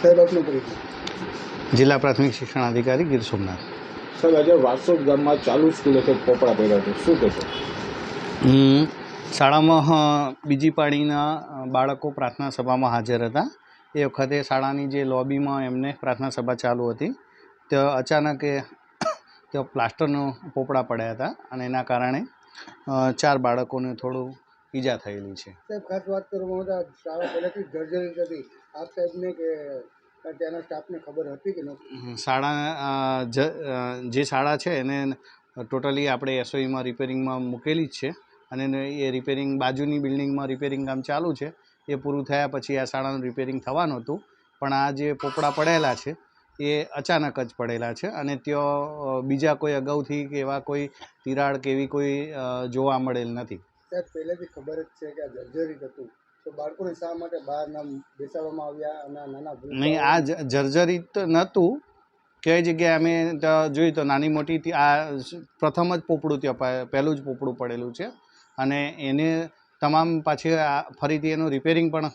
સાહેબ આપનો પરિચય જિલ્લા પ્રાથમિક શિક્ષણ અધિકારી ગીર સોમનાથ. સાહેબ આજે વાસોદ ગામમાં ચાલુ સ્કૂલે કંઈક પોપડા પડ્યા છે શું કહેશો? શાળામાં બીજી પાળીના બાળકો પ્રાર્થના સભામાં હાજર હતા. એ વખતે શાળાની જે લોબીમાં એમને પ્રાર્થના સભા ચાલુ હતી. તો અચાનક એ તો પ્લાસ્ટરનો પોપડા પડ્યા હતા અને એના કારણે ચાર બાળકોને થોડું ઈજા થયેલી છે. સાહેબ ખાસ વાત કરવામાં આવે તો શાળા પહેલાંથી જર્જરિત હતી. આપ સાહેબને કે ત્યાંના સ્ટાફને ખબર હતી કે નહોતી? શાળા જ શાળા છે એને ટોટલી આપણે એસઓઈમાં રિપેરિંગમાં મૂકેલી જ છે અને એ રિપેરિંગ બાજુની બિલ્ડિંગમાં રિપેરિંગ કામ ચાલુ છે. એ પૂરું થયા પછી આ શાળાનું રિપેરિંગ થવાનું હતું. પણ આ જે પોપડા પડેલા છે એ અચાનક જ પડેલા છે અને ત્યાં બીજા કોઈ અગાઉથી કે એવા કોઈ તિરાડ કે એવી કોઈ જોવા મળેલ નથી. સાહેબ પહેલેથી ખબર જ છે કે આ જર્જરિત હતું. તો બાળકોને શા માટે બહાર નામ બેસાડવામાં આવ્યા અને નાના નહીં આ જર્જરિત નહોતું. કઈ જગ્યાએ અમે જોયું તો નાની મોટીથી આ પ્રથમ જ પોપડું ત્યાં પહેલું જ પોપડું પડેલું છે. અને એને તમામ પાછી આ ફરીથી એનું રિપેરિંગ પણ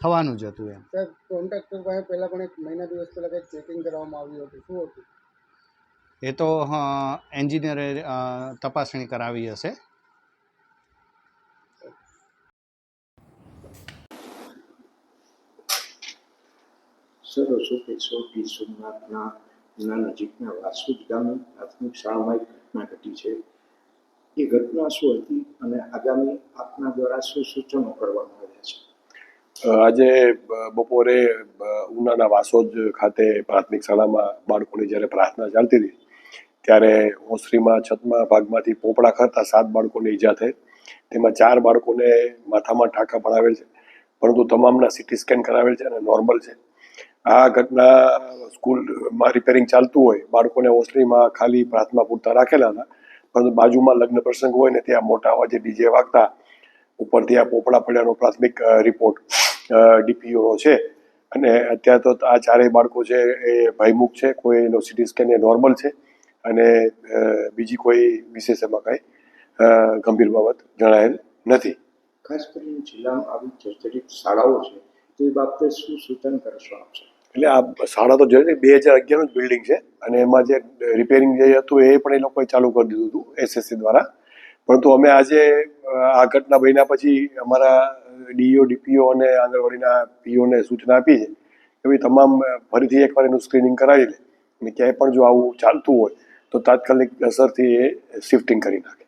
થવાનું જ હતું એમ. સાહેબ કોન્ટ્રાક્ટર પાસે પહેલાં પણ એક મહિના દિવસ પહેલાં કંઈક ચેકિંગ કરવામાં આવ્યું હતું. શું હતું? એ તો એન્જિનિયરે તપાસણી કરાવી હશે. સરસો કેશો ગીર સોમનાથના નજીકના વાસુદ ગામે પ્રાથમિક શાળામાં ઘટના ઘટી છે. એ ઘટના શું હતી અને આગામી આપના દ્વારા શું સૂચનો કરવામાં આવ્યા છે? આજે બપોરે ઉનાના વાસોદ ખાતે પ્રાથમિક શાળામાં બાળકોની જ્યારે પ્રાર્થના ચાલતી હતી, ત્યારે ઓસરીમાં છતમાં ભાગમાંથી પોપડા ખાતા સાત બાળકોને ઈજા થઈ. તેમાં ચાર બાળકોને માથામાં ટાંકા પડાવેલ છે. પરંતુ તમામના સીટી સ્કેન કરાવેલ છે અને નોર્મલ છે. આ ઘટના સ્કૂલમાં રિપેરિંગ ચાલતું હોય, બાળકોને હોસ્ટેલમાં ખાલી પ્રાર્થના પૂરતા રાખેલા હતા, પરંતુ બાજુમાં લગ્ન પ્રસંગ હોય ને ત્યાં મોટા અવાજે ડીજે વાગતા ઉપરથી આ પોપડા પડ્યાનો પ્રાથમિક રિપોર્ટ ડીપીઓનો છે અને અત્યારે તો આ ચારેય બાળકો છે એ ભયમુખ છે, કોઈ એનો સીટી સ્કેન એ નોર્મલ છે અને બીજી કોઈ વિશેષ એમાં કાંઈ ગંભીર બાબત જણાયેલ નથી ખાસ કરીને જિલ્લામાં આવી જર્જરિત શાળાઓ છે, તે બાબતે શું સૂચન કરશો આપ સૌ? એટલે આ શાળા તો જોઈએ બે હજાર અગિયારનું જ બિલ્ડિંગ છે. અને એમાં જે રિપેરિંગ જે હતું એ પણ એ લોકોએ ચાલુ કરી દીધું હતું એસએસસી દ્વારા. પરંતુ અમે આજે આ ઘટના બન્યા પછી અમારા ડીઓ ડીપીઓ અને આંગણવાડીના પીઓને સૂચના આપી છે ભાઈ તમામ ફરીથી એકવાર એનું સ્ક્રીનિંગ કરાવી લે. અને ક્યાંય પણ જો આવું ચાલતું હોય, તો તાત્કાલિક અસરથી એ શિફ્ટિંગ કરી નાખે.